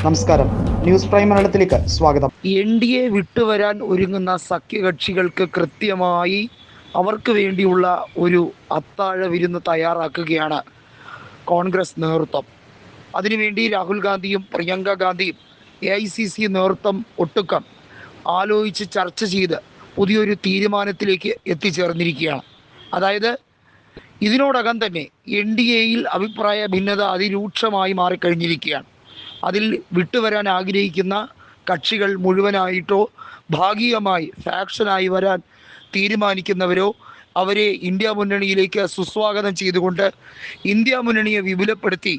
നമസ്കാരം. News prime മലയാളത്തിലേക്ക് സ്വാഗതം. എൻ ഡി എ വിട്ടുവരാൻ ഒരുങ്ങുന്ന സഖ്യകക്ഷികൾക്ക് കൃത്യമായി അവർക്ക് വേണ്ടിയുള്ള ഒരു അത്താഴ വിരുന്ന് തയ്യാറാക്കുകയാണ് കോൺഗ്രസ് നേതൃത്വം. അതിനുവേണ്ടി രാഹുൽ ഗാന്ധിയും പ്രിയങ്ക ഗാന്ധിയും എ ഐ സി സി നേതൃത്വം ഒട്ടുക്കം ആലോചിച്ച് ചർച്ച ചെയ്ത് പുതിയൊരു തീരുമാനത്തിലേക്ക് എത്തിച്ചേർന്നിരിക്കുകയാണ്. അതായത് ഇതിനോടകം തന്നെ എൻ ഡി എയിൽ അഭിപ്രായ ഭിന്നത അതിരൂക്ഷമായി മാറിക്കഴിഞ്ഞിരിക്കുകയാണ്. അതിൽ വിട്ടുവരാൻ ആഗ്രഹിക്കുന്ന കക്ഷികൾ മുഴുവനായിട്ടോ ഭാഗികമായി ഫാക്ഷനായി വരാൻ തീരുമാനിക്കുന്നവരോ അവരെ ഇന്ത്യ മുന്നണിയിലേക്ക് സുസ്വാഗതം ചെയ്തുകൊണ്ട് ഇന്ത്യ മുന്നണിയെ വിപുലപ്പെടുത്തി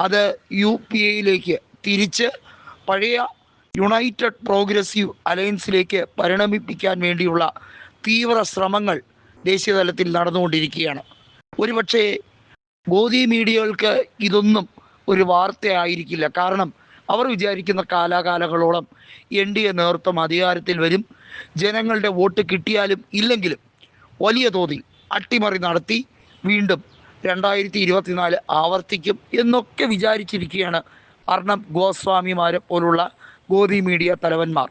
അത് യു പി എയിലേക്ക് തിരിച്ച് പഴയ യുണൈറ്റഡ് പ്രോഗ്രസീവ് അലയൻസിലേക്ക് പരിണമിപ്പിക്കാൻ വേണ്ടിയുള്ള തീവ്ര ശ്രമങ്ങൾ ദേശീയ തലത്തിൽ നടന്നുകൊണ്ടിരിക്കുകയാണ്. ഒരുപക്ഷെ ഗോദി മീഡിയകൾക്ക് ഇതൊന്നും ഒരു വാർത്തയായിരിക്കില്ല. കാരണം അവർ വിചാരിക്കുന്ന കാലാകാലങ്ങളോളം എൻ ഡി എ നേതൃത്വം അധികാരത്തിൽ വരും. ജനങ്ങളുടെ വോട്ട് കിട്ടിയാലും ഇല്ലെങ്കിലും വലിയ തോതിൽ അട്ടിമറി നടത്തി വീണ്ടും രണ്ടായിരത്തി ഇരുപത്തിനാല് ആവർത്തിക്കും എന്നൊക്കെ വിചാരിച്ചിരിക്കുകയാണ് അർണബ് ഗോസ്വാമിമാരെ പോലുള്ള ഗോദി മീഡിയ തലവന്മാർ.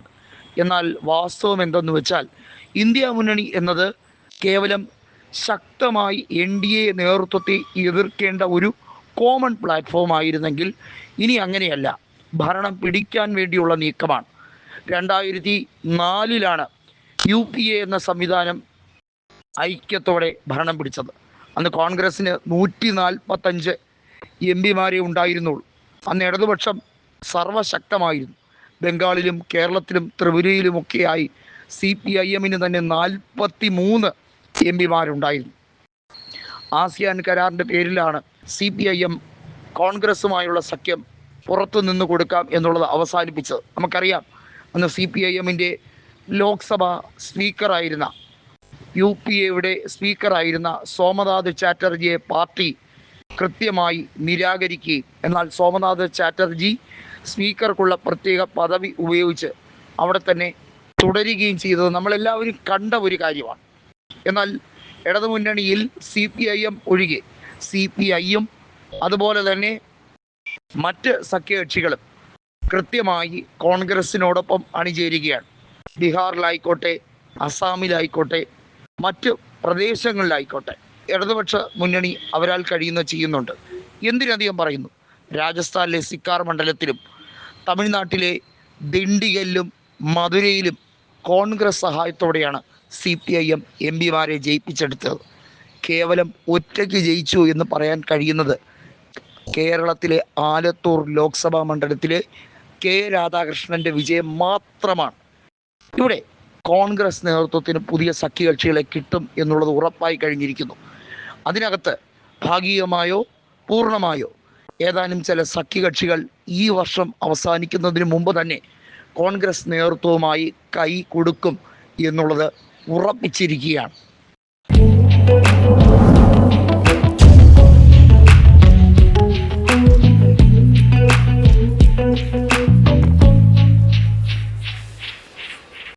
എന്നാൽ വാസ്തവം എന്തെന്ന് വെച്ചാൽ ഇന്ത്യ മുന്നണി എന്നത് കേവലം ശക്തമായി എൻ ഡി എ നേതൃത്വത്തെ എതിർക്കേണ്ട ഒരു കോമൺ പ്ലാറ്റ്ഫോം ആയിരുന്നെങ്കിൽ ഇനി അങ്ങനെയല്ല. ഭരണം പിടിക്കാൻ വേണ്ടിയുള്ള നീക്കമാണ്. രണ്ടായിരത്തി നാലിലാണ് യു പി എ എന്ന സംവിധാനം ഐക്യത്തോടെ ഭരണം പിടിച്ചത്. അന്ന് കോൺഗ്രസ്സിന് നൂറ്റി നാൽപ്പത്തഞ്ച് എം പിമാരെ ഉണ്ടായിരുന്നുള്ളൂ. അന്ന് ഇടതുപക്ഷം സർവശക്തമായിരുന്നു. ബംഗാളിലും കേരളത്തിലും ത്രിപുരയിലുമൊക്കെയായി സി പി ഐ എമ്മിന് തന്നെ നാൽപ്പത്തി മൂന്ന് എം പിമാരുണ്ടായിരുന്നു. ആസിയാൻ കരാറിന്റെ പേരിലാണ് സി പി ഐ എം കോൺഗ്രസുമായുള്ള സഖ്യം പുറത്തു നിന്ന് കൊടുക്കാം എന്നുള്ളത് അവസാനിപ്പിച്ചത്. നമുക്കറിയാം അന്ന് സി പി ഐ എമ്മിന്റെ ലോക്സഭ സ്പീക്കറായിരുന്ന യു പി എയുടെ സ്പീക്കറായിരുന്ന സോമനാഥ് ചാറ്റർജിയെ പാർട്ടി കൃത്യമായി നിരാകരിക്കുകയും എന്നാൽ സോമനാഥ് ചാറ്റർജി സ്പീക്കർക്കുള്ള പ്രത്യേക പദവി ഉപയോഗിച്ച് അവിടെ തന്നെ തുടരുകയും ചെയ്തത് നമ്മളെല്ലാവരും കണ്ട ഒരു കാര്യമാണ്. എന്നാൽ ഇടതുമുന്നണിയിൽ സി പി ഐ എം ഒഴികെ സി പി ഐയും അതുപോലെ തന്നെ മറ്റ് സഖ്യകക്ഷികളും കൃത്യമായി കോൺഗ്രസിനോടൊപ്പം അണിചേരുകയാണ്. ബീഹാറിലായിക്കോട്ടെ അസാമിലായിക്കോട്ടെ മറ്റ് പ്രദേശങ്ങളിലായിക്കോട്ടെ. ഇടതുപക്ഷ മുന്നണി അവരാൽ കഴിയുന്ന ചെയ്യുന്നുണ്ട്. എന്തിനധികം പറയുന്നു? രാജസ്ഥാനിലെ സിക്കാർ മണ്ഡലത്തിലും തമിഴ്നാട്ടിലെ ദിണ്ടിഗലിലും മധുരയിലും കോൺഗ്രസ് സഹായത്തോടെയാണ് C P I M M പിമാരെ ജയിപ്പിച്ചെടുത്തത്. കേവലം ഒറ്റയ്ക്ക് ജയിച്ചു എന്ന് പറയാൻ കഴിയുന്നത് കേരളത്തിലെ ആലത്തൂർ ലോക്സഭാ മണ്ഡലത്തിലെ കെ രാധാകൃഷ്ണന്റെ വിജയം മാത്രമാണ്. ഇവിടെ കോൺഗ്രസ് നേതൃത്വത്തിന് പുതിയ സഖ്യകക്ഷികളെ കിട്ടും എന്നുള്ളത് ഉറപ്പായി കഴിഞ്ഞിരിക്കുന്നു. അതിനകത്ത് ഭാഗികമായോ പൂർണമായോ ഏതാനും ചില സഖ്യകക്ഷികൾ ഈ വർഷം അവസാനിക്കുന്നതിന് മുമ്പ് തന്നെ കോൺഗ്രസ് നേതൃത്വവുമായി കൈ കൊടുക്കും എന്നുള്ളത് ഉറപ്പിച്ചിരിക്കുകയാണ്.